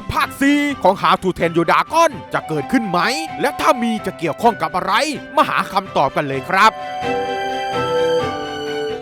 ตภาค4ของหาทูเทนยูดากอนจะเกิดขึ้นไหม และถ้ามีจะเกี่ยวข้องกับอะไร มาหาคำตอบกันเลยครับ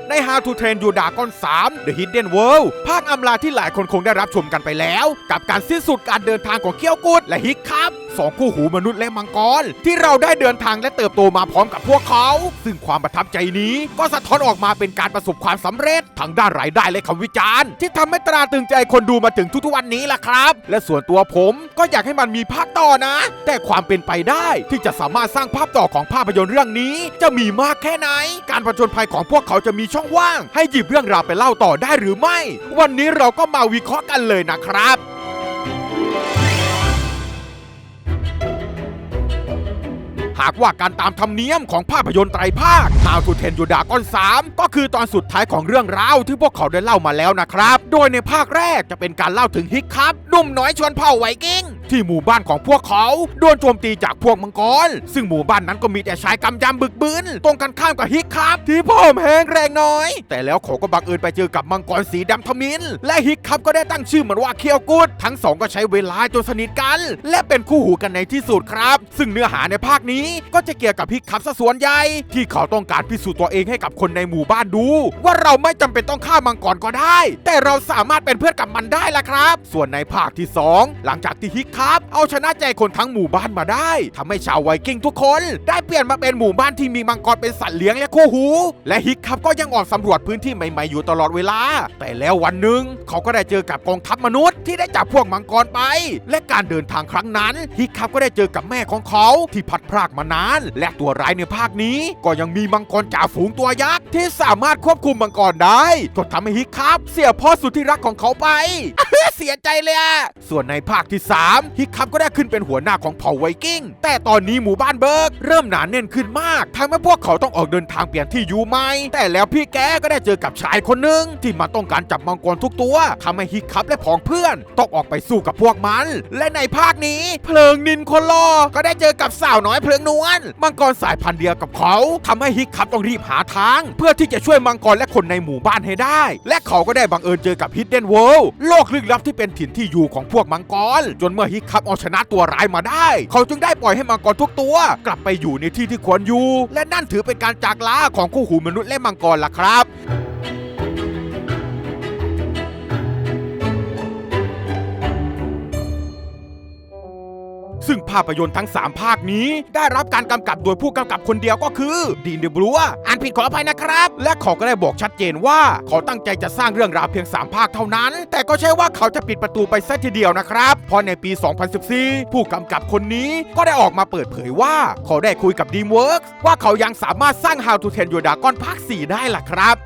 ใน How to Train Your Dragon 3 The Hidden World ภาคอำลาที่หลายคนคงได้รับชมกันไปแล้ว กับการสิ้นสุดการเดินทางของเคียวกุดและฮิกครับ สองคู่หูมนุษย์และมังกร ที่เราได้เดินทางและเติบโตมาพร้อมกับพวกเขา ซึ่งความประทับใจนี้ก็สะท้อนออกมาเป็นการประสบความสำเร็จทั้งด้านรายได้และคำวิจารณ์ ที่ทำให้ตราตึงใจคนดูมาถึงทุกๆวันนี้ล่ะครับ และส่วนตัวผมก็อยากให้มันมีภาคต่อนะ แต่ความเป็นไปได้ที่จะสามารถสร้างภาพต่อของภาพยนตร์เรื่องนี้ จะมีมากแค่ไหน การผจญภัยของพวกเขาจะมีช่องว่าง ให้หยิบเรื่องราวไปเล่าต่อได้หรือไม่ วันนี้เราก็มาวิเคราะห์กันเลยนะครับ หากว่าการตามธรรมเนียมของภาพยนตร์ไตรภาคฮาวทูเทนยูดากอน3ก็คือตอนสุดท้ายของเรื่องราวที่พวกเขาได้เล่ามาแล้วนะครับ โดยในภาคแรกจะเป็นการเล่าถึงฮิกครับหนุ่มน้อยชวนเผ่าไวกิ้ง ที่หมู่บ้านของพวกเขาโดนโจมตีจากพวกมังกร ซึ่งหมู่บ้านนั้นก็มีแต่ชายกำยำบึกบึนตรงกันข้ามกับฮิกครับ ที่พ่อมแห้งแรงน้อย แต่แล้วเขาก็บังเอิญไปเจอกับมังกรสีดำทมินและฮิกครับก็ได้ตั้งชื่อมันว่าเคียวกุดทั้งสองก็ใช้เวลาจนสนิทกัน และเป็นคู่หูกันในที่สุดครับ ซึ่งเนื้อหาในภาคนี้ก็จะเกี่ยวกับฮิกครับซะส่วนใหญ่ที่เขาต้องการพิสูจน์ตัวเองให้กับคนในหมู่บ้านดู ว่าเราไม่จำเป็นต้องฆ่ามังกรก็ได้ แต่เราสามารถเป็นเพื่อนกับมันได้ละครับ ส่วนในภาคที่ 2 หลังจากที่ฮิกครับเอาชนะใจคนทั้งหมู่บ้านมาได้ทำให้ชาวไวกิ้งทุกคน ได้เปลี่ยนมาเป็นหมู่บ้านที่มีมังกรเป็นสัตว์เลี้ยงและคู่หู และฮิกครับก็ยังออกสำรวจพื้นที่ใหม่ๆอยู่ตลอดเวลา แต่แล้ววันหนึ่งเขาก็ได้เจอกับกองทัพมนุษย์ที่ได้จับพวกมังกรไป และการเดินทางครั้งนั้นฮิกครับก็ได้เจอกับแม่ของเขาที่พัดพรากมานาน และตัวร้ายในภาคนี้ก็ยังมีมังกรจ่าฝูงตัวยักษ์ที่สามารถควบคุมมังกรได้ก็ทำให้ฮิกครับ เสียพ่อสุดที่รักของเขาไป เสียใจเลยอะส่วนในภาคที่ 3ฮิกคับก็ได้ขึ้นเป็นหัวหน้าของเผ่าไวกิ้ง แต่ตอนนี้หมู่บ้านเบิร์กเริ่มหนาแน่นขึ้นมากทำให้พวกเขาต้องออกเดินทางเปลี่ยนที่อยู่ใหม่ แต่แล้วพี่แกก็ได้เจอกับชายคนหนึ่งที่มาต้องการจับมังกรทุกตัวทำให้ฮิกคับและผองเพื่อนต้องออกไปสู้กับพวกมัน และในภาคนี้ เพลิงนินคนรอก็ได้เจอกับสาวน้อยเพลิงนวลมังกรสายพันธุ์เดียวกับเขาทำให้ฮิกคับต้องรีบหาทาง เพื่อที่จะช่วยมังกรและคนในหมู่บ้านให้ได้ และเขาก็ได้บังเอิญเจอกับฮิดเดนเวิลด์โลกลึกลับที่เป็นถิ่นที่อยู่ของพวกมังกรจนเมื่อที่คับเอาชนะตัวร้ายมาได้ เขาจึงได้ปล่อยให้มังกรทุกตัว กลับไปอยู่ในที่ที่ควรอยู่ และนั่นถือเป็นการจากลาของคู่หูมนุษย์และมังกรล่ะครับ ซึ่งภาพยนตร์ทั้ง 3 ภาคนี้ได้รับการกำกับโดยผู้กำกับคนเดียวก็คือดีนเดบลัวอ่านผิดขออภัยนะครับ และเขาก็ได้บอกชัดเจนว่าเขาตั้งใจจะสร้างเรื่องราวเพียง 3 ภาคเท่านั้น แต่ก็ใช่ว่าเขาจะปิดประตูไปซะทีเดียวนะครับเพราะในปี 2014 ผู้กำกับคนนี้ก็ได้ออกมาเปิดเผยว่า เขาได้คุยกับ DreamWorks ว่าเขายังสามารถสร้าง How to Train Your Dragon ภาค 4 ได้ล่ะครับ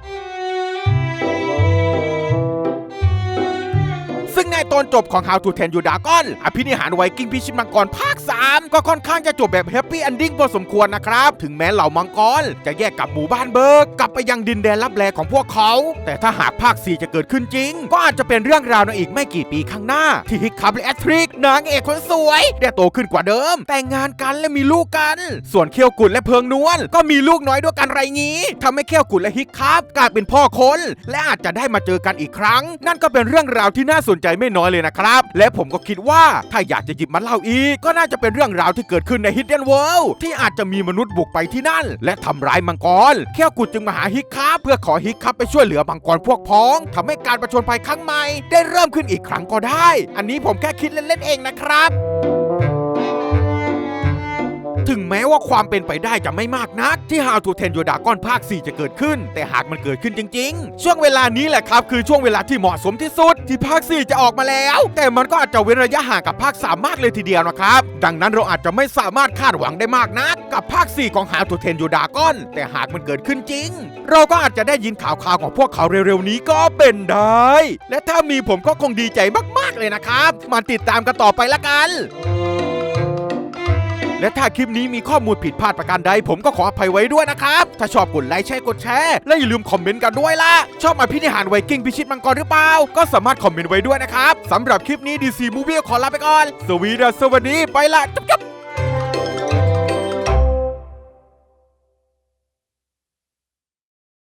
ในตอนจบของ How to Train Your Dragon อภินิหารไวกิ้งพิชิตมังกรภาค 3 ก็ค่อนข้างจะจบแบบแฮปปี้ n อนดิ้งพอสมควรนะครับ ถึงแม้เหล่ามังกร จะแยกกับหมู่บ้านเบิร์กกลับไปยังดินแดนลับแลของพวกเขา แต่ถ้าหากภาค 4 จะเกิดขึ้นจริง ก็อาจจะเป็นเรื่องราวในอีกไม่กี่ปีข้างหน้า ที่ฮิกคับและแอทริกนางเอกคนสวย ได้โตขึ้นกว่าเดิม แต่งงานกันและมีลูกกัน ส่วนเคียวกุดและเพิงนวลก็มีลูกน้อยด้วยกันไรงี้ทำให้เคียวกุดและฮิกคับกลายเป็นพ่อคนและอาจจะได้มาเจอกันอีกครั้ง นั่นก็เป็นเรื่องราวที่น่าสนใจไม่น้อยเลยนะครับ และผมก็คิดว่าถ้าอยากจะหยิบมาเล่าอีก ก็น่าจะเป็นเรื่องราวที่เกิดขึ้นในฮิดเดนเวิลด์ที่อาจจะมีมนุษย์บุกไปที่นั่น และทำร้ายมังกรเคียกุดจึงมาหาฮิกคับเพื่อขอฮิกคับไปช่วยเหลือมังกรพวกพ้องทำให้การประชนภัยครั้งใหม่ ได้เริ่มขึ้นอีกครั้งก็ได้ อันนี้ผมแค่คิดเล่นๆเองนะครับ ถึงแม้ว่าความเป็นไปได้จะไม่มากนัก ที่ How to Train Your Dragon ภาค 4 จะเกิดขึ้น แต่หากมันเกิดขึ้นจริง ๆ ช่วงเวลานี้แหละครับ คือช่วงเวลาที่เหมาะสมที่สุด ที่ภาค 4 จะออกมาแล้ว แต่มันก็อาจจะเว้นระยะห่างกับภาค 3 มากเลยทีเดียวนะครับ ดังนั้นเราอาจจะไม่สามารถคาดหวังได้มากนัก กับภาค 4 ของ How to Train Your Dragon แต่หากมันเกิดขึ้นจริง เราก็อาจจะได้ยินข่าวๆของพวกเขาเร็วๆนี้ก็เป็นได้ และถ้ามีผมก็คงดีใจมากๆเลยนะครับมาติดตามกันต่อไปละกัน และถ้าคลิปนี้มีข้อมูลผิดพลาดประการใด ผมก็ขออภัยไว้ด้วยนะครับ ถ้าชอบกดไลค์แชร์กดแชร์และอย่าลืมคอมเมนต์กันด้วยล่ะ ชอบอภินิหารไวกิ้งพิชิตมังกรหรือเปล่า ก็สามารถคอมเมนต์ไว้ด้วยนะครับสำหรับคลิปนี้ดีซีมูวี่ขอลาไปก่อน สวีดัสสวัสดีไปละจุ๊บ